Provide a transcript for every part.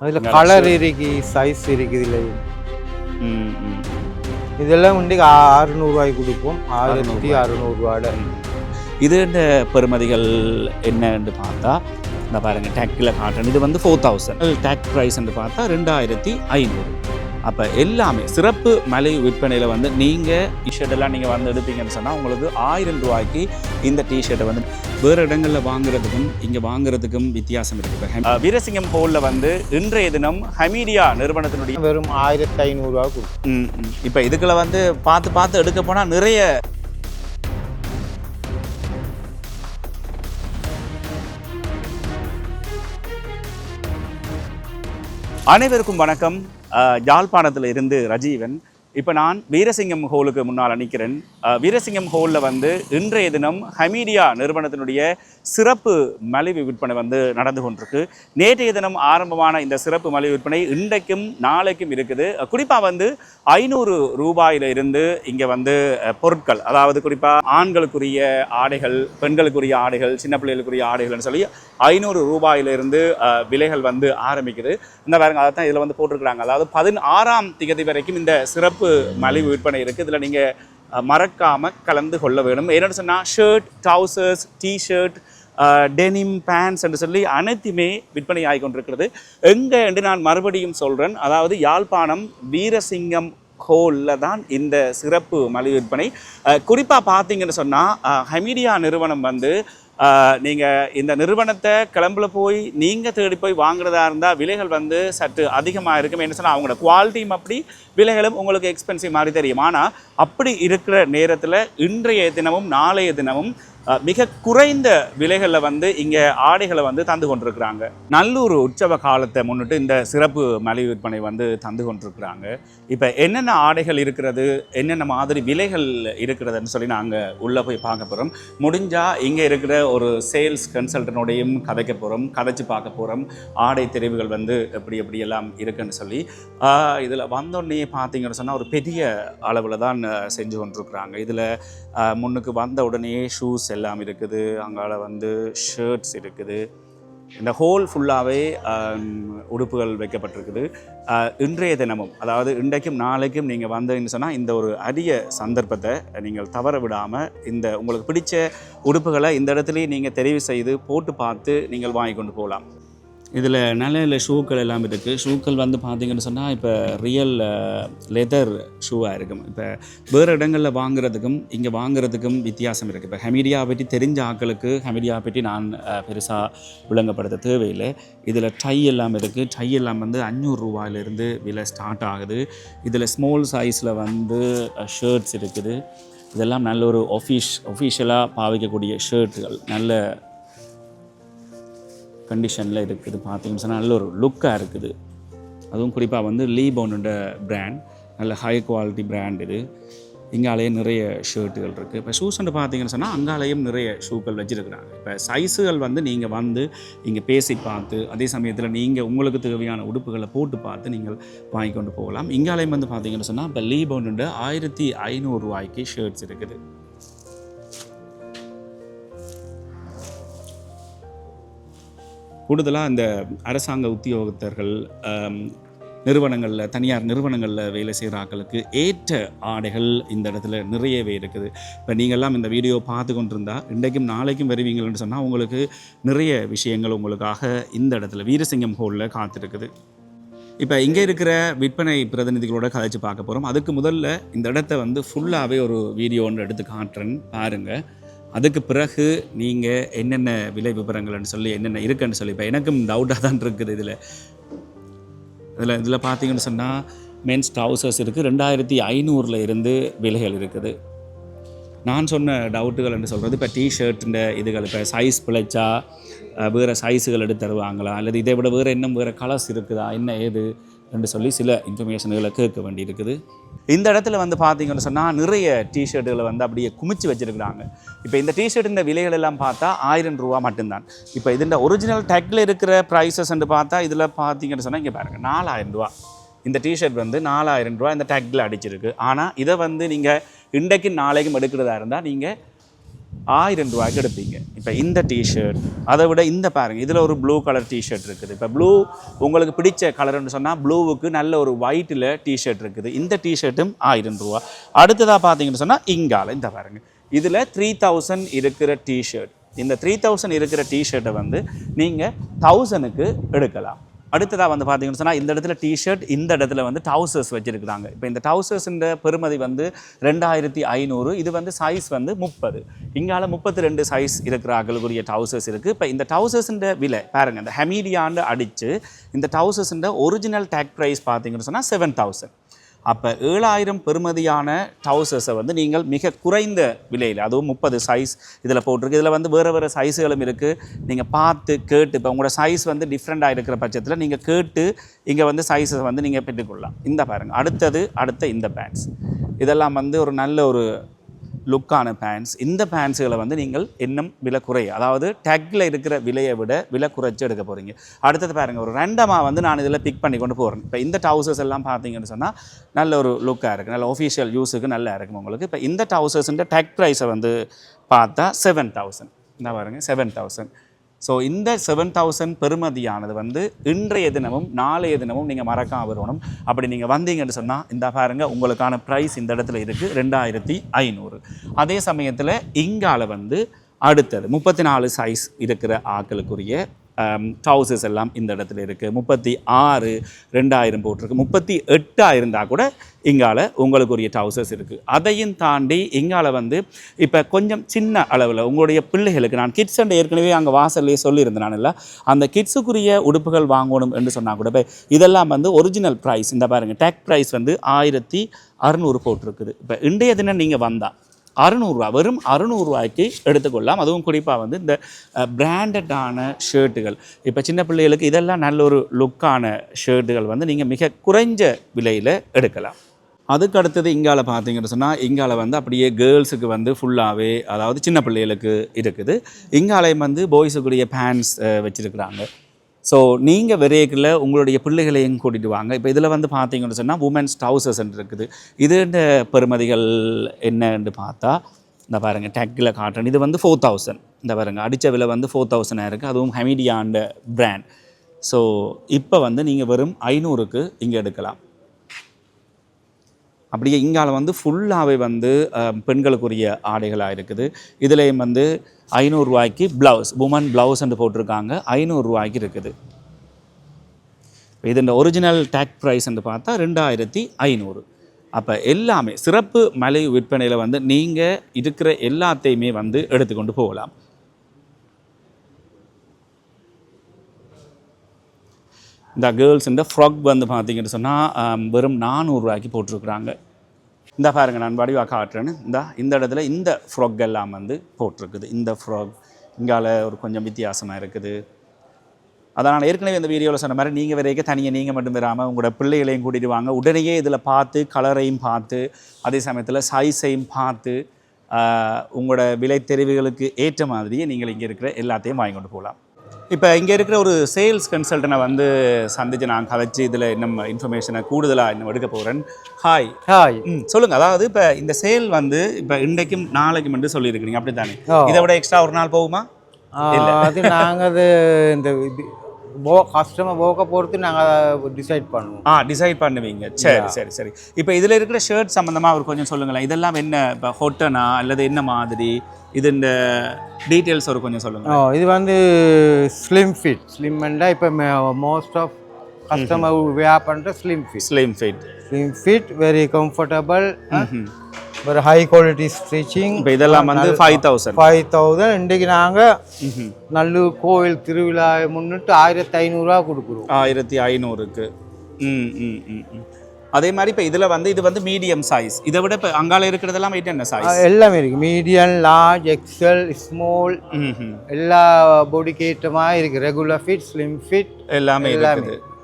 அதில் கலர் இருக்கு சைஸ் இருக்குது ம் இதெல்லாம் வந்து அறுநூறுவாய்க்கு கொடுப்போம். ஆயிரத்தி அறுநூறுவாட இது இந்த பெறுமதிகள் என்னன்னு பார்த்தா இந்த பாருங்க டேக்கில் காட்டுறேன். இது வந்து ஃபோர் தௌசண்ட் டேக் ப்ரைஸ்ன்னு பார்த்தா ரெண்டாயிரத்தி ஐநூறு. அப்போ எல்லாமே சிறப்பு மலை விற்பனையில் வந்து நீங்கள் டிஷர்ட் எல்லாம் நீங்கள் வந்து எடுப்பீங்கன்னு சொன்னால் உங்களுக்கு ஆயிரம் ரூபாய்க்கு இந்த டிஷர்ட்டை வந்து வேறு இடங்களில் வாங்குறதுக்கும் இங்கே வாங்குறதுக்கும் வித்தியாசம் இருக்குது வீரசிங்கம் ஹோலில் வந்து இன்றைய தினம் ஹமீடியா நிறுவனத்தினுடைய வெறும் ஆயிரத்தி ஐநூறுரூவா கொடுப்போம் ம், ம். இப்போ இதுக்குள்ள வந்து பார்த்து பார்த்து எடுக்க போனால் நிறைய அனைவருக்கும் வணக்கம். யாழ்ப்பாணத்தில் இருந்து ரஜீவன் இப்போ நான் வீரசிங்கம் ஹோலுக்கு முன்னால் நிற்கிறேன் வீரசிங்கம் ஹோலில் வந்து இன்றைய தினம் ஹமீடியா நிறுவனத்தினுடைய சிறப்பு மலிவு விற்பனை வந்து நடந்து கொண்டிருக்கு. நேற்றைய தினம் ஆரம்பமான இந்த சிறப்பு மலிவு விற்பனை இன்றைக்கும் நாளைக்கும் இருக்குது. குறிப்பாக வந்து ஐநூறு ரூபாயில இருந்து இங்கே வந்து பொருட்கள் அதாவது குறிப்பாக ஆண்களுக்குரிய ஆடைகள் பெண்களுக்குரிய ஆடைகள் சின்ன பிள்ளைகளுக்குரிய ஆடைகள்னு சொல்லி ஐநூறு ரூபாயிலிருந்து விலைகள் வந்து ஆரம்பிக்குது. இந்த பாருங்க அதை தான் இதில் வந்து போட்டிருக்கிறாங்க. அதாவது பதினாறாம் திகதி வரைக்கும் இந்த சிறப்பு மலிவு விற்பனை இருக்குது இதில் நீங்கள் மறக்காமல் கலந்து கொள்ள வேணும். என்னென்னு சொன்னால் shirt trousers T-shirt denim pants என்று சொல்லி அனைத்துமே விற்பனை ஆகி கொண்டிருக்கிறது. எங்கே என்று நான் மறுபடியும் சொல்கிறேன் அதாவது யாழ்ப்பாணம் வீரசிங்கம் ஹோலில் தான் இந்த சிறப்பு மலிவு விற்பனை. குறிப்பாக பார்த்தீங்கன்னு சொன்னால் ஹமீடியா நிறுவனம் வந்து நீங்கள் இந்த நிறுவனத்தை கிளம்புல போய் நீங்கள் தேடி போய் வாங்குறதா இருந்தால் விலைகள் வந்து சற்று அதிகமாக இருக்கும். என்ன சொன்னால் அவங்களோட குவாலிட்டியும் அப்படி விலைகளும் உங்களுக்கு எக்ஸ்பென்சிவ் மாதிரி தெரியும். ஆனால் அப்படி இருக்கிற நேரத்தில் இன்றைய தினமும் நாளைய தினமும் மிக குறைந்த விலைகளில் வந்து இங்கே ஆடைகளை வந்து தந்து கொண்டிருக்கிறாங்க. நல்லூர் உற்சவ காலத்தை முன்னிட்டு இந்த சிறப்பு மலிவு விற்பனை வந்து தந்து கொண்டிருக்கிறாங்க. இப்போ என்னென்ன ஆடைகள் இருக்கிறது என்னென்ன மாதிரி விலைகள் இருக்கிறதுன்னு சொல்லி நாங்கள் உள்ளே போய் பார்க்க போகிறோம் முடிஞ்சால் இங்கே இருக்கிற ஒரு சேல்ஸ் கன்சல்டனோடையும் கதைக்க போகிறோம் கதைச்சு பார்க்க போகிறோம் ஆடை தெரிவுகள் வந்து எப்படி எப்படி எல்லாம் இருக்குன்னு சொல்லி. இதில் வந்தோடனே பார்த்தீங்கன்னு சொன்னால் ஒரு பெரிய அளவில் தான் செஞ்சு கொண்டிருக்கிறாங்க. இதில் முன்னுக்கு வந்த உடனே ஷூஸ் எல்லாம் இருக்குது. அங்கால வந்து ஷர்ட்ஸ் இருக்குது. இந்த ஹோல் ஃபுல்லாகவே um, உடுப்புகள் வைக்கப்பட்டிருக்குது. இன்றைய தினமும் அதாவது இன்றைக்கும் நாளைக்கும் நீங்கள் வந்தீங்கன்னு சொன்னால் இந்த ஒரு அரிய சந்தர்ப்பத்தை நீங்கள் தவற விடாமல் இந்த உங்களுக்கு பிடிச்ச உடுப்புகளை இந்த இடத்துலையே நீங்கள் தெரிவு செய்து போட்டு பார்த்து நீங்கள் வாங்கி கொண்டு போகலாம். இதில் நல்ல நல்ல ஷூக்கள் எல்லாம் இருக்குது ஷூக்கள் வந்து பார்த்தீங்கன்னு சொன்னால் இப்போ ரியல் லெதர் ஷூவாக இருக்கும். இப்போ வேறு இடங்களில் வாங்குறதுக்கும் இங்கே வாங்குறதுக்கும் வித்தியாசம் இருக்குது இப்போ ஹெமிடியா பற்றி தெரிஞ்ச ஆட்களுக்கு ஹெமிடியா பற்றி நான் பெருசாக விளங்கப்படுத்த தேவையில்லை. இதில் டை எல்லாம் இருக்குது டை எல்லாம் வந்து அஞ்சூறு ரூபாயிலிருந்து விலை ஸ்டார்ட் ஆகுது. இதில் ஸ்மால் சைஸில் வந்து ஷர்ட்ஸ் இருக்குது. இதெல்லாம் நல்ல ஒரு ஒஃபீஷ் ஒஃபிஷியலாக பாவிக்கக்கூடிய ஷர்ட்டுகள் நல்ல கண்டிஷனில் இருக்குது. பார்த்தீங்கன்னு சொன்னால் நல்ல ஒரு லுக்காக இருக்குது. அதுவும் குறிப்பாக வந்து லீபோனோட பிராண்ட் நல்ல ஹை குவாலிட்டி பிராண்ட் இது. இங்காலேயே நிறைய ஷர்ட்டுகள் இருக்குது இப்போ ஷூஸ்ன்னு பார்த்தீங்கன்னு சொன்னால் அங்காலேயும் நிறைய ஷூக்கள் வச்சுருக்குறாங்க. இப்போ சைஸுகள் வந்து நீங்கள் வந்து இங்கே பேசி பார்த்து அதே சமயத்தில் நீங்கள் உங்களுக்கு தேவையான உடுப்புகளை போட்டு பார்த்து நீங்கள் வாங்கி கொண்டு போகலாம். இங்காலேயும் வந்து பார்த்தீங்கன்னு சொன்னால் இப்போ லீபோனுண்டு ஆயிரத்தி ஐநூறுரூவாய்க்கு ஷர்ட்ஸ் இருக்குது. கூடுதலாக அந்த அரசாங்க உத்தியோகத்தர்கள் நிறுவனங்களில் தனியார் நிறுவனங்களில் வேலை செய்கிற ஆட்களுக்கு ஏற்ற ஆடைகள் இந்த இடத்துல நிறையவே இருக்குது. இப்போ நீங்கள்லாம் இந்த வீடியோ பார்த்து கொண்டிருந்தா இன்றைக்கும் நாளைக்கும் வருவீங்கள்னு சொன்னால் உங்களுக்கு நிறைய விஷயங்கள் உங்களுக்காக இந்த இடத்துல வீரசிங்கம் ஹோலில் காத்திருக்குது. இப்போ இங்கே இருக்கிற விற்பனை பிரதிநிதிகளோட கதைச்சு பார்க்க போகிறோம் அதுக்கு முதல்ல இந்த இடத்த வந்து ஃபுல்லாகவே ஒரு வீடியோ ஒன்று எடுத்து காட்டுறேன் பாருங்கள் அதுக்கு பிறகு நீங்கள் என்னென்ன விலை விவரங்கள்னு சொல்லி என்னென்ன இருக்குன்னு சொல்லி இப்போ எனக்கும் டவுட்டாக தான் இருக்குது இதில். இதில் இதில் பார்த்தீங்கன்னு சொன்னால் மென்ஸ் ட்ரௌசர்ஸ் இருக்குது ரெண்டாயிரத்தி ஐநூறில் இருந்து விலைகள் இருக்குது. நான் சொன்ன டவுட்டுகள் என்று சொல்கிறது இப்போ டிஷர்ட்டுன்ற இதுகள் இப்போ சைஸ் பிழைச்சா வேறு சைஸுகள் எடுத்து தருவாங்களா? அல்லது இதை விட வேறு இன்னும் வேறு கலர்ஸ் இருக்குதா? என்ன ஏது? என்று சொல்லி சில இன்ஃபர்மேஷன்களை கேட்க வேண்டியிருக்குது. இந்த இடத்துல வந்து பார்த்தீங்கன்னு சொன்னால் நிறைய டிஷர்ட்டுகளை வந்து அப்படியே குமிச்சு வச்சிருக்கிறாங்க. இப்போ இந்த டிஷர்ட்டின் விலைகள் எல்லாம் பார்த்தா ஆயிரம் ரூபா மட்டும்தான். இப்போ இதுண்ட ஒரிஜினல் டேக்கில் இருக்கிற ப்ரைஸஸ் பார்த்தா இதில் பார்த்தீங்கன்னு சொன்னால் இங்கே பாருங்கள் நாலாயிரம் ரூபா. இந்த டிஷர்ட் வந்து நாலாயிரம் ரூபா இந்த டேக்கில் அடிச்சிருக்கு. ஆனால் இதை வந்து நீங்கள் இன்றைக்கு நாளைக்கும் எடுக்கிறதா இருந்தால் நீங்கள் ஆயிரம் ரூபாய்க்கு எடுப்பீங்க. இப்போ இந்த டிஷர்ட் அதை விட இந்த பாருங்கள் இதில் ஒரு ப்ளூ கலர் டிஷர்ட் இருக்குது. இப்போ ப்ளூ உங்களுக்கு பிடிச்ச கலர்னு சொன்னால் ப்ளூவுக்கு நல்ல ஒரு ஒயிட்டில் டிஷர்ட் இருக்குது. இந்த டிஷர்ட்டும் ஆயிரம் ரூபா அடுத்ததாக பார்த்தீங்கன்னு சொன்னால் இங்கால இந்த பாருங்க. இதில் த்ரீ தௌசண்ட் இருக்கிற டிஷர்ட் இந்த த்ரீ தௌசண்ட் இருக்கிற டிஷர்ட்டை வந்து நீங்கள் தௌசணுக்கு எடுக்கலாம். அடுத்ததாக வந்து பார்த்தீங்கன்னு சொன்னால் இந்த இடத்துல டிஷர்ட் இந்த இடத்துல வந்து டவுசர்ஸ் வச்சுருக்குறாங்க. இப்போ இந்த டவுசர்ஸுன்ற பெருமதி வந்து ரெண்டாயிரத்தி ஐநூறு இது வந்து சைஸ் வந்து முப்பது. இங்கால முப்பத்தி ரெண்டு சைஸ் இருக்கிற அகலுக்குரிய டவுசர்ஸ் இருக்குது இப்போ இந்த டவுசர்ஸுன்ற விலை பாருங்கள் இந்த ஹமீடியாண்டு அடித்து இந்த டவுசர்ஸுன்ற ஒரிஜினல் டேக் ப்ரைஸ் பார்த்தீங்கன்னு சொன்னால் செவன் தௌசண்ட் அப்போ ஏழாயிரம் பெறுமதியான டவுசர்ஸை வந்து நீங்கள் மிக குறைந்த விலையில் அதுவும் முப்பது சைஸ் இதில் போட்டிருக்கு. இதில் வந்து வேறு வேறு சைஸுகளும் இருக்குது நீங்கள் பார்த்து கேட்டு இப்போ உங்களோட சைஸ் வந்து டிஃப்ரெண்ட்டாக இருக்கிற பட்சத்தில் நீங்கள் கேட்டு இங்கே வந்து சைஸை வந்து நீங்கள் பெற்றுக்கொள்ளலாம். இந்த பாருங்கள் அடுத்தது அடுத்த இந்த பேண்ட்ஸ் இதெல்லாம் வந்து ஒரு நல்ல ஒரு லுக்கான பேண்ட்ஸ் இந்த பேண்ட்ஸுகளை வந்து நீங்கள் இன்னும் விலை குறைய அதாவது டேக்கில் இருக்கிற விலையை விட விலை குறைச்சி எடுக்க போகிறீங்க அடுத்தது பாருங்கள் ஒரு ரெண்டமாக வந்து நான் இதில் பிக் பண்ணி கொண்டு போகிறேன் இப்போ இந்த டவுசர்ஸ் எல்லாம் பார்த்தீங்கன்னு சொன்னால் நல்ல ஒரு லுக்காக இருக்குது நல்ல ஒஃபிஷியல் யூஸுக்கு நல்லா இருக்கும் உங்களுக்கு? இப்போ இந்த டவுசர்ஸுன்ற டெக் ப்ரைஸை வந்து பார்த்தா செவன் தௌசண்ட் இந்த பாருங்கள் செவன் தௌசண்ட் ஸோ இந்த செவன் தௌசண்ட் பெறுமதியானது வந்து இன்றைய தினமும் நாளைய தினமும் நீங்கள் மறக்காம வரணும் அப்படி நீங்கள் வந்தீங்கன்னு சொன்னால் இந்த பாருங்க உங்களுக்கான ப்ரைஸ் இந்த இடத்துல இருக்குது ரெண்டாயிரத்தி ஐநூறு. அதே சமயத்தில் இங்கால வந்து அடுத்தது முப்பத்தி நாலு சைஸ் இருக்கிற ஆக்களுக்குரிய Um, ட்ரௌசர்ஸ் எல்லாம் இந்த இடத்துல இருக்குது முப்பத்தி ஆறு ரெண்டாயிரம் போட்டிருக்கு. முப்பத்தி எட்டாயிரம் இருந்தால் கூட இங்கால உங்களுக்குரிய ட்ரௌசர்ஸ் இருக்குது அதையும் தாண்டி இங்கால வந்து இப்போ கொஞ்சம் சின்ன அளவில் உங்களுடைய பிள்ளைகளுக்கு நான் கிட்ஸ் அண்ட் ஏற்கனவே அங்கே வாசல்லையே சொல்லியிருந்தேன் நான் இல்லை. அந்த கிட்ஸுக்குரிய உடுப்புகள் வாங்கணும் என்று சொன்னால் கூட இப்போ இதெல்லாம் வந்து ஒரிஜினல் ப்ரைஸ் இந்த பாருங்கள் டேக் ப்ரைஸ் வந்து ஆயிரத்தி அறுநூறு போட்டிருக்குது. இப்போ இன்றைய தினம் நீங்கள் வந்தால் அறுநூறுவா வெறும் அறுநூறுவாய்க்கு எடுத்துக்கொள்ளலாம். அதுவும் குறிப்பாக வந்து இந்த பிராண்டடான ஷர்ட்டுகள் இப்போ சின்ன பிள்ளைகளுக்கு இதெல்லாம் நல்ல ஒரு லுக்கான ஷர்ட்டுகள் வந்து நீங்கள் மிக குறைஞ்ச விலையில் எடுக்கலாம். அதுக்கு அடுத்தது இங்கால பார்த்தீங்கன்னு சொன்னால் இங்கால வந்து அப்படியே கேர்ள்ஸுக்கு வந்து ஃபுல்லாகவே அதாவது சின்ன பிள்ளைகளுக்கு இருக்குது. இங்காலையும் வந்து பாய்ஸுக்குரிய பேண்ட்ஸ் வச்சுருக்குறாங்க. ஸோ நீங்கள் விரைவில் உங்களுடைய பிள்ளைகளையும் கூட்டிகிட்டு வாங்க. இப்போ இதில் வந்து பார்த்தீங்கன்னு சொன்னால் உமன்ஸ் டவுசர்ஸ் இருக்குது. இது பெருமதிகள் என்னன்னு பார்த்தா இந்த பாருங்கள் டேக்கில் காட்டன். இது வந்து ஃபோர் தௌசண்ட் இந்த பாருங்கள் அடித்த விலை வந்து ஃபோர் தௌசண்டாக இருக்குது அதுவும் ஹெமிடியாண்ட பிராண்ட் ஸோ இப்போ வந்து நீங்கள் வெறும் ஐநூறுக்கு இங்கே எடுக்கலாம். அப்படியே இங்கால வந்து ஃபுல்லாகவே வந்து பெண்களுக்குரிய ஆடைகளாக இருக்குது. இதுலேயும் வந்து ஐநூறுரூவாய்க்கு ப்ளவுஸ் உமன் ப்ளவுஸ்ன்னு போட்டிருக்காங்க. ஐநூறுரூவாய்க்கு இருக்குது. இதோட ஒரிஜினல் டேக் ப்ரைஸ்ன்னு பார்த்தா ரெண்டாயிரத்தி ஐநூறு. அப்போ எல்லாமே சிறப்பு மலை விற்பனையில் வந்து நீங்கள் இருக்கிற எல்லாத்தையுமே வந்து எடுத்துக்கொண்டு போகலாம். இந்த கேர்ள்ஸ் இந்த ஃப்ராக் வந்து பார்த்தீங்கன்னு சொன்னால் வெறும் நானூறுரூவாய்க்கு போட்டிருக்குறாங்க. இந்த பாருங்க நான் வடிவாக காட்டுறேன்னு. இந்த இந்த இடத்துல இந்த ஃப்ராக் எல்லாம் வந்து போட்டிருக்குது. இந்த ஃப்ராக் இங்கால ஒரு கொஞ்சம் வித்தியாசமாக இருக்குது. அதான் நான் ஏற்கனவே இந்த வீடியோவில் சொன்ன மாதிரி நீங்கள் வரைக்கும் தனியாக நீங்கள் மட்டும் வராமல் உங்களோட பிள்ளைகளையும் கூட்டிகிட்டு வாங்க. உடனேயே இதில் பார்த்து கலரையும் பார்த்து அதே சமயத்தில் சைஸையும் பார்த்து உங்களோட விலை தெரிவுகளுக்கு ஏற்ற மாதிரியே நீங்கள் இங்கே இருக்கிற எல்லாத்தையும் வாங்கி கொண்டு போகலாம். இப்போ இங்கே இருக்கிற ஒரு சேல்ஸ் கன்சல்டனை வந்து சந்திச்சு நான் கதைச்சு இதில் இன்னும் இன்ஃபர்மேஷனை கூடுதலாக இன்னும் எடுக்க போகிறேன் ஹாய் ஹாய் ம் சொல்லுங்கள் அதாவது இப்போ இந்த சேல் வந்து இப்போ இன்றைக்கும் நாளைக்கும் மட்டும் சொல்லியிருக்கிறீங்க. அப்படி தானே. இதை விட எக்ஸ்ட்ரா ஒரு நாள் போகுமா? அது நாங்கள் அது இந்த போ கஸ்டமர் போக்க பொறுத்து நாங்கள் டிசைட் பண்ணுவோம். ஆ டிசைட் பண்ணுவீங்க. சரி சரி சரி. இப்போ இதில் இருக்கிற ஷர்ட் சம்மந்தமாக அவர் கொஞ்சம் சொல்லுங்களேன். இதெல்லாம் என்ன இப்போ ஹொட்டனா அல்லது என்ன மாதிரி? இது இந்த டீட்டெயில்ஸ் ஒரு கொஞ்சம் சொல்லுங்க ஓ இது வந்து ஸ்லிம் ஃபிட் ஸ்லிம்மெண்டா இப்போ மோஸ்ட் ஆஃப் கஸ்டமர் வேர் பண்ணுற slim fit slim fit slim fit very comfortable ஒரு ஹை குவாலிட்டி ஸ்டிச்சிங் இப்போ இதெல்லாம் வந்து ஃபைவ் தௌசண்ட் ஃபைவ் தௌசண்ட் இன்றைக்கு நாங்கள் நல்லூர் கோவில் திருவிழா முன்னிட்டு ஆயிரத்தி ஐநூறுரூவா கொடுக்குறோம். ஆயிரத்தி ஐநூறுக்கு. ம் ம் ம் அதே மாதிரி இப்போ இதில் வந்து இது வந்து மீடியம் சைஸ் இதை விட இப்போ அங்கால இருக்கிறதெல்லாம் வெயிட் என்ன சைஸ் எல்லாமே இருக்குது மீடியம் லார்ஜ் எக்ஸல் ஸ்மால் எல்லா பாடிக்கு ஏற்ற மாதிரி இருக்குது ரெகுலர் ஃபிட் ஸ்லிம் ஃபிட் எல்லாமே. இருக்குது. ம் ம்.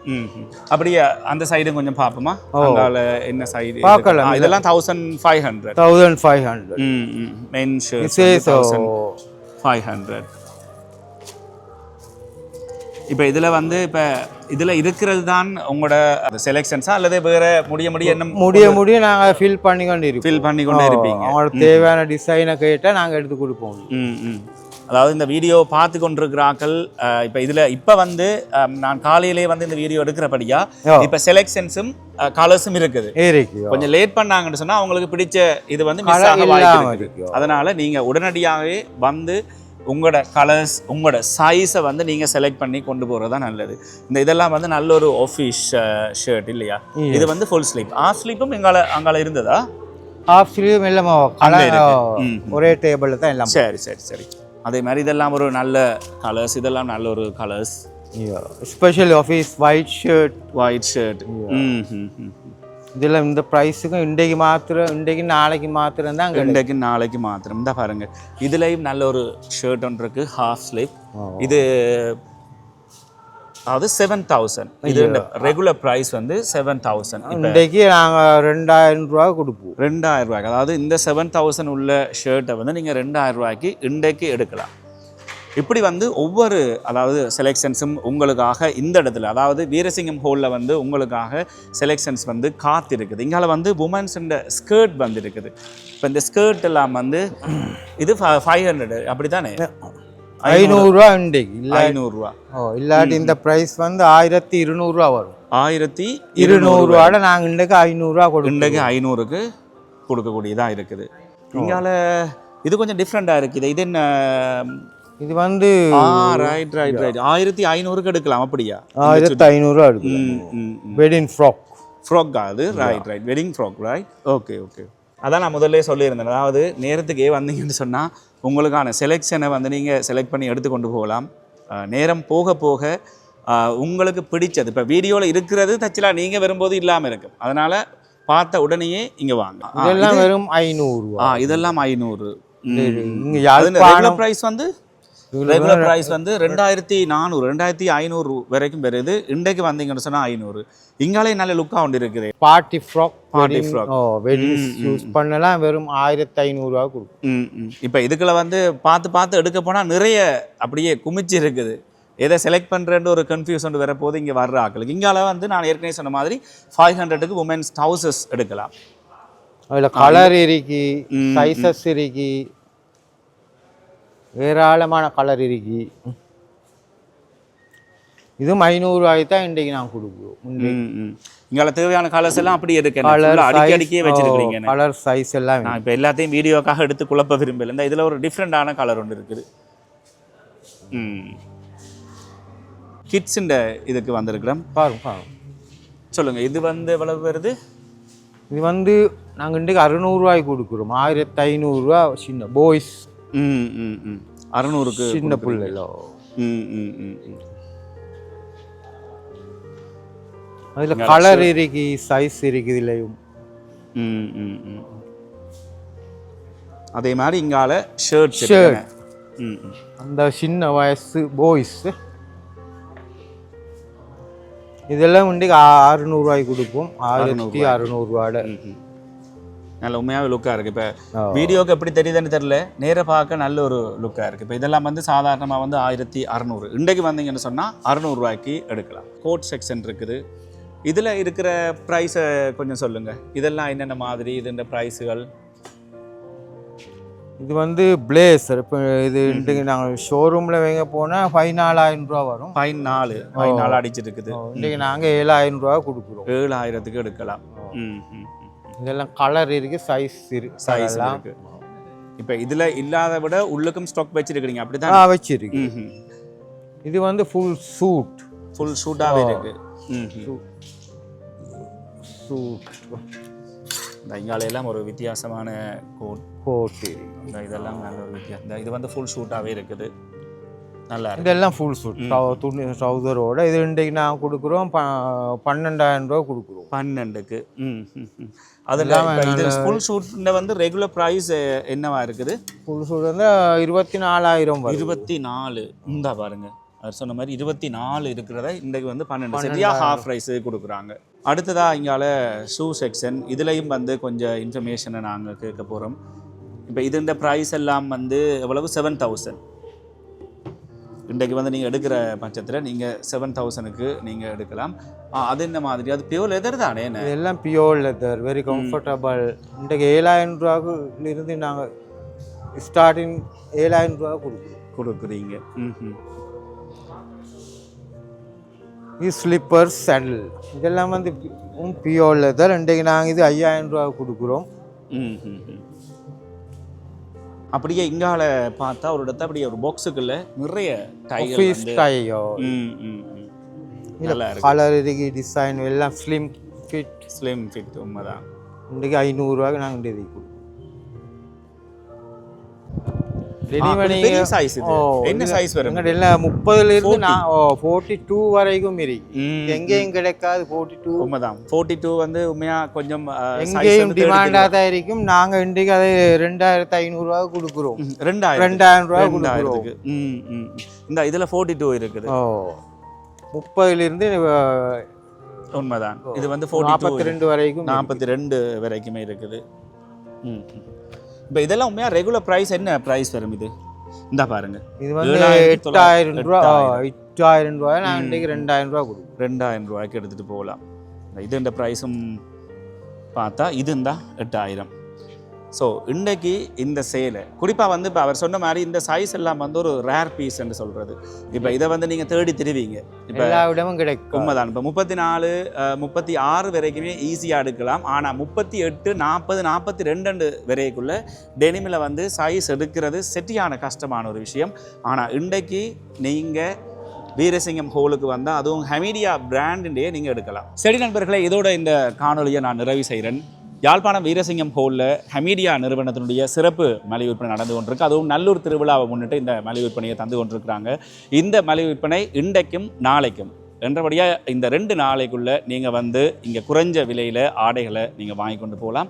அப்படியே அந்த சைடும் கொஞ்சம் பார்ப்போமா? அங்கால என்ன சைடு பார்க்கலாம். இதெல்லாம் thousand five hundred thousand five hundred hmm hmm men shirt thousand five hundred இப்போ இதில் வந்து இப்போ இதில் இருக்கிறது தான் உங்களோட செலெக்ஷன்ஸா அல்லது வேற முடிய முடிய என்ன முடிய முடிய நாங்கள் ஃபில் பண்ணி கொண்டு இருப்போம் ஃபில் பண்ணி கொண்டே இருப்பீங்க. அவங்களுக்கு தேவையான டிசைனை கேட்டால் நாங்கள் எடுத்து கொடுப்போம். ம் ம். அதாவது இந்த வீடியோ பார்த்து கொண்டிருக்கிறாக்கள் இப்போ இதில் இப்போ வந்து நான் காலையிலே வந்து இந்த வீடியோ எடுக்கிறபடியா. இப்போ செலெக்ஷன்ஸும் கலர்ஸும் இருக்குது. கொஞ்சம் லேட் பண்ணாங்கன்னு சொன்னா அவங்களுக்கு பிடிச்ச இது வந்து மிஸ் ஆக வாய்ப்பு. அதனால நீங்க உடனடியாகவே வந்து உங்களோட கலர்ஸ் உங்களோட சைஸை வந்து நீங்க செலக்ட் பண்ணி கொண்டு போறது தான் நல்லது. இந்த இதெல்லாம் வந்து நல்ல ஒரு ஆஃபீஸ் ஷர்ட் இல்லையா? இது வந்து ஃபுல் ஸ்லீப் ஆஃப் ஸ்லீப்பும் எங்கால அங்கால இருந்ததா? ஹாஃப் ஸ்லீவ் இல்லாம கலர் இருக்கு. ம், ஒரே டேபிளில் தான் எல்லாம். சரி சரி சரி. அதே மாதிரி இதெல்லாம் ஒரு நல்ல கலர்ஸ் இதெல்லாம் நல்ல ஒரு colours special office white shirt white shirt இதில் இந்த ப்ரைஸுக்கும் இன்றைக்கு மாத்திரம் இன்றைக்கு நாளைக்கு மாத்திரம் தான் இன்றைக்கு நாளைக்கு மாத்திரம். இந்த பாருங்க. இதுலயும் நல்ல ஒரு ஷர்ட் ஒன்று இருக்கு ஹாஃப் ஸ்லீவ் இது அதாவது செவன் தௌசண்ட் இது ரெகுலர் ப்ரைஸ் வந்து செவன் தௌசண்ட் இன்றைக்கு நாங்கள் ரெண்டாயிரம் ரூபா கொடுப்போம். ரெண்டாயிரம் ரூபாய்க்கு. அதாவது இந்த செவன் தௌசண்ட் உள்ள ஷர்ட்டை வந்து நீங்கள் ரெண்டாயிரம் ரூபாய்க்கு இன்றைக்கு எடுக்கலாம். இப்படி வந்து ஒவ்வொரு அதாவது செலெக்ஷன்ஸும் உங்களுக்காக இந்த இடத்துல அதாவது வீரசிங்கம் ஹோலில் வந்து உங்களுக்காக செலெக்ஷன்ஸ் வந்து காத்திருக்குது. இங்கால வந்து உமன்ஸ் ஸ்கர்ட் வந்து இருக்குது இப்போ இந்த ஸ்கர்ட் எல்லாம் வந்து இது ஃபைவ் ஹண்ட்ரட் அப்படி தானே ஐநூறுரூவா இன்றைக்கு இல்லை ஐநூறுரூவா ஓ இல்லாட்டி இந்த ப்ரைஸ் வந்து ஆயிரத்தி இருநூறுவா வரும் ஆயிரத்தி இருநூறுவாட நாங்கள் இன்றைக்கு ஐநூறுரூவா கொடுப்போம் இன்றைக்கு ஐநூறுக்கு கொடுக்கக்கூடியதாக இருக்குது இங்கால இது கொஞ்சம் டிஃப்ரெண்ட்டாக இருக்குது இது என்ன இது வந்து ரைட் ரைட் ரைட் ஆயிரத்தி ஐநூறுக்கு எடுக்கலாம் அப்படியா ஆயிரத்தி ஐநூறுரூவா எடுக்கும் hmm hmm hmm wedding frock frock அது right right wedding frock right okay okay அதான் நான் முதல்ல சொல்லியிருந்தேன் அதாவது நேரத்துக்கே வந்தீங்கன்னு சொன்னால் உங்களுக்கான செலெக்ஷனை வந்து நீங்கள் செலக்ட் பண்ணி எடுத்து கொண்டு போகலாம். நேரம் போக போக உங்களுக்கு பிடிச்சது. இப்போ வீடியோவில் இருக்கிறது தச்சலாம் நீங்கள் வரும்போது இல்லாமல் இருக்கும். அதனால் பார்த்த உடனேயே இங்கே வாங்க. இதெல்லாம் வெறும் ஐநூறுரூவா ஆ இதெல்லாம் ஐநூறு. இங்கே ப்ரைஸ் வந்து ரெகுலர் ப்ரைஸ் வந்து ரெண்டாயிரத்தி நானூறு ரெண்டாயிரத்தி ஐநூறு வரைக்கும் வருது இன்றைக்கு வந்தீங்கன்னு சொன்னால் ஐநூறு. இங்காலே நல்ல லுக்காக ஒன்று இருக்குது. Party frock Party frock. ஓ வெட்டிங் யூஸ் பண்ணலாம் வெறும் ஆயிரத்தி ஐநூறுரூவா கொடுக்கும். ம் ம் இப்போ இதுக்குள்ள வந்து பார்த்து பார்த்து எடுக்க போனால் நிறைய அப்படியே குமிச்சு இருக்குது. எதை செலக்ட் பண்ணுறேன்னு ஒரு கன்ஃபியூஷன் வரப்போது இங்கே வர்ற ஆக்களுக்கு இங்கால வந்து நான் ஏற்கனவே சொன்ன மாதிரி ஃபைவ் ஹண்ட்ரடுக்கு உமன்ஸ் ஹவுசஸ் எடுக்கலாம். அதில் கலர் இருக்கு சைசஸ் இருக்கு ஏராளமான கலர் இருக்கு. இதுவும் ஐநூறுரூவாய்க்கு தான் இன்றைக்கு நான் கொடுக்குறோம். இங்கால தேவையான கலர்ஸ் எல்லாம் அப்படி இருக்கு. அடிக்கி அடிக்கியே வச்சிருக்கிறீங்க என்ன. கலர் சைஸ் எல்லாம் நான் இப்போ எல்லாத்தையும் வீடியோக்காக எடுத்து குழப்ப விரும்பல. இந்த இதில் ஒரு டிஃப்ரெண்டான கலர் ஒன்று இருக்குது. ம். கிட்ஸுண்ட இதுக்கு வந்திருக்கிறோம். பாருங்க சொல்லுங்கள் இது வந்து எவ்வளவு வருது? இது வந்து நாங்கள் இன்றைக்கு அறுநூறுவாய்க்கு கொடுக்குறோம். ஆயிரத்தி ஐநூறுரூவா சின்ன பாய்ஸ் அறநூறுக்கு சின்ன பிள்ளைல அதில் கலர் இருக்கு சைஸ் இருக்கு இதுலையும் ம் ம் ம். அதே மாதிரி இங்கால ஷர்ட் ம் அந்த சின்ன வயசு பாய்ஸ் இதெல்லாம் இன்றைக்கு அறுநூறுவாய்க்கு கொடுப்போம். ஆயிரத்தி அறுநூறுவாட. நல்ல உண்மையாகவே லுக்காக இருக்குது இப்போ ஆ. வீடியோக்கு எப்படி தெரியுதுன்னு தெரில நேராக பார்க்க நல்ல ஒரு லுக்காக இருக்குது இப்போ இதெல்லாம் வந்து சாதாரணமாக வந்து ஆயிரத்தி அறநூறு. இன்றைக்கு வந்தீங்கன்னு சொன்னால் அறநூறுவாய்க்கு எடுக்கலாம். கோட் செக்ஷன் இருக்குது. இதில் இருக்கிற ப்ரைஸை கொஞ்சம் சொல்லுங்கள் இதெல்லாம் என்னென்ன மாதிரி? இதுன்ற ப்ரைஸுகள் இது வந்து பிளேசர் இப்போ இது இன்றைக்கு நாங்கள் ஷோரூமில் வாங்க போனால் பதினாலாயிரம் ரூபா வரும். ஃபைன் நாலு நாலு அடிச்சிட்டு இருக்குது இன்றைக்கு நாங்கள் ஏழாயிரம் ரூபா கொடுக்குறோம். ஏழாயிரத்துக்கு எடுக்கலாம். ம் ம் இதெல்லாம் கலர் இருக்கு சைஸ் இருக்கு. சைஸ் அதெல்லாம். இருக்கு இப்போ இதில் இல்லாத விட உள்ளுக்கும் ஸ்டாக் வச்சிருக்கிறீங்க அப்படி தான் வச்சிருக்கு. இது வந்து ஃபுல் சூட் ஃபுல் ஷூட்டாகவே இருக்கு. ம் சூட் எல்லாம் ஒரு வித்தியாசமான கோட் கோட் இதெல்லாம் நல்ல ஒரு வித்தியாசம். இது வந்து ஃபுல் ஷூட்டாகவே இருக்குது. நல்லா இதெல்லாம் ஃபுல் சூட் துணி ட்ரௌசரோட இது இன்றைக்கு நான் கொடுக்குறோம். பன்னெண்டாயிரம் ரூபா கொடுக்குறோம். பன்னெண்டுக்கு. இப்ப இது ஃபுல் ஷூட்டில் வந்து ரெகுலர் ப்ரைஸ் என்னவா இருக்குது? ஃபுல் சூட் வந்து இருபத்தி நாலாயிரம் இருபத்தி நாலு இந்த பாருங்க. அவர் சொன்ன மாதிரி இருபத்தி நாலு இருக்கிறத இன்றைக்கு வந்து பன்னெண்டு. சரியா ஹாஃப் ரைஸ் கொடுக்குறாங்க. அடுத்ததா இங்கால ஷூ செக்ஷன் இதுலேயும் வந்து கொஞ்சம் இன்ஃபர்மேஷனை நாங்கள் கேட்க போகிறோம் இப்போ இது இந்த ப்ரைஸ் எல்லாம் வந்து எவ்வளவு? செவன் தௌசண்ட் இன்றைக்கு வந்து நீங்கள் எடுக்கிற பட்சத்தில் நீங்கள் செவன் தௌசண்ட்க்கு நீங்கள் எடுக்கலாம். அது என்ன மாதிரி? அது பியூர் லெதர் தானே என்ன? இதெல்லாம் பியோர் லெதர் வெரி கம்ஃபர்டபுள் இன்றைக்கு ஏழாயிரம் ரூபாவுக்கு இருந்து நாங்கள் ஸ்டார்டிங் ஏழாயிரம் ரூபா கொடுக்குறோம். கொடுக்குறீங்க. இது ஸ்லிப்பர்ஸ் சாண்டில் இதெல்லாம் வந்து பியோர் லெதர் இன்றைக்கு நாங்கள் இது ஐயாயிரம் ரூபா கொடுக்குறோம். அப்படியே இங்கால பார்த்தா ஒரு இடத்த அப்படியே ஒரு பாக்ஸுக்குள்ள நிறைய வந்து டையோ கலர் இருக்கு. டிசைன் எல்லாம் ஸ்லிம் ஃபிட் ஸ்லிம் ஃபிட் உண்மைதான். இன்றைக்கு ஐநூறுரூவாக்கு நாங்கள் இன்றைக்கு கொடுக்குறோம் பெரிய இது. என்ன size வரும்? எல்லாம் முப்பதுல இருந்து நான் ஃபோர்ட்டி டூ வரைக்கும் இருக்கு. எங்கேயும் கிடைக்காது ஃபோர்ட்டி டூ உண்மைதான். ஃபோர்ட்டி டூ வந்து உண்மையா கொஞ்சம் எங்கேயும் வந்து 30 டிமாண்டாக தான் இருக்கும். நாங்கள் இன்றைக்கு அதை ரெண்டாயிரத்து ஐநூறுரூவா கொடுக்குறோம். ம், ரெண்டாயிரம் ரெண்டாயிரம் ரூபா கொடுக்குறோம் இந்த இதுல ஃபோர்ட்டி டூ இருக்குது. ஓ முப்பதுல இருந்து உண்மைதான். இது வந்து நாற்பத்தி ரெண்டு வரைக்கும் நாற்பத்தி ரெண்டு வரைக்குமே இருக்குது. ம். இப்போ இதெல்லாம் உண்மையா? ரெகுலர் ப்ரைஸ் என்ன ப்ரைஸ் வரும் இது? இந்தா பாருங்க. இது வந்து எட்டாயிரம் ரூபா எட்டாயிரம். ரூபாய். நாங்கள் இன்றைக்கு ரெண்டாயிரம் ரூபா கொடுக்குறோம் ரெண்டாயிரம் ரூபாய்க்கு எடுத்துகிட்டு போகலாம். இது இந்த ப்ரைஸும் பார்த்தா இது இருந்தா எட்டாயிரம். ஸோ இன்றைக்கு இந்த சேலை குறிப்பாக வந்து இப்போ அவர் சொன்ன மாதிரி இந்த சைஸ் எல்லாம் வந்து ஒரு ரேர் பீஸ்ன்னு சொல்கிறது இப்போ இதை வந்து நீங்கள் தேடி திருவீங்க. இப்போ எல்லா இடமும் கிடைக்கும். உண்மைதான். இப்போ முப்பத்தி நாலு முப்பத்தி ஆறு வரைக்குமே ஈஸியாக எடுக்கலாம். ஆனால் முப்பத்தி எட்டு நாற்பது நாற்பத்தி ரெண்டு வரைக்குள்ள டெனிமில் வந்து சைஸ் எடுக்கிறது செட்டியான கஷ்டமான ஒரு விஷயம். ஆனால் இன்றைக்கு நீங்கள் வீரசிங்கம் ஹோலுக்கு வந்தால் அதுவும் ஹமீடியா பிராண்டுண்டே நீங்கள் எடுக்கலாம். சரி நண்பர்களே இதோட இந்த காணொலியை நான் நிறைவு செய்கிறேன். யாழ்ப்பாணம் வீரசிங்கம் ஹோலில் ஹமீடியா நிறுவனத்தினுடைய சிறப்பு மலை விற்பனை நடந்து கொண்டிருக்கு. அதுவும் நல்லூர் திருவிழாவை முன்னிட்டு இந்த மலை விற்பனையை தந்து கொண்டிருக்கிறாங்க. இந்த மலை விற்பனை இன்றைக்கும் நாளைக்கும். என்றபடியாக இந்த ரெண்டு நாளைக்குள்ளே நீங்கள் வந்து இங்கே குறைஞ்ச விலையில் ஆடைகளை நீங்கள் வாங்கி கொண்டு போகலாம்.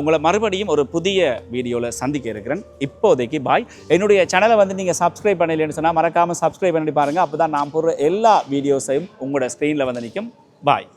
உங்களை மறுபடியும் ஒரு புதிய வீடியோவில் சந்திக்க இருக்கிறேன். இப்போதைக்கு பாய். என்னுடைய சேனலை வந்து நீங்கள் சப்ஸ்கிரைப் பண்ணலைன்னு சொன்னால் மறக்காமல் சப்ஸ்கிரைப் பண்ணி பாருங்கள் அப்போ தான் நான் போடுற எல்லா வீடியோஸையும் உங்களோட ஸ்க்ரீனில் வந்து நிற்கும் பாய்.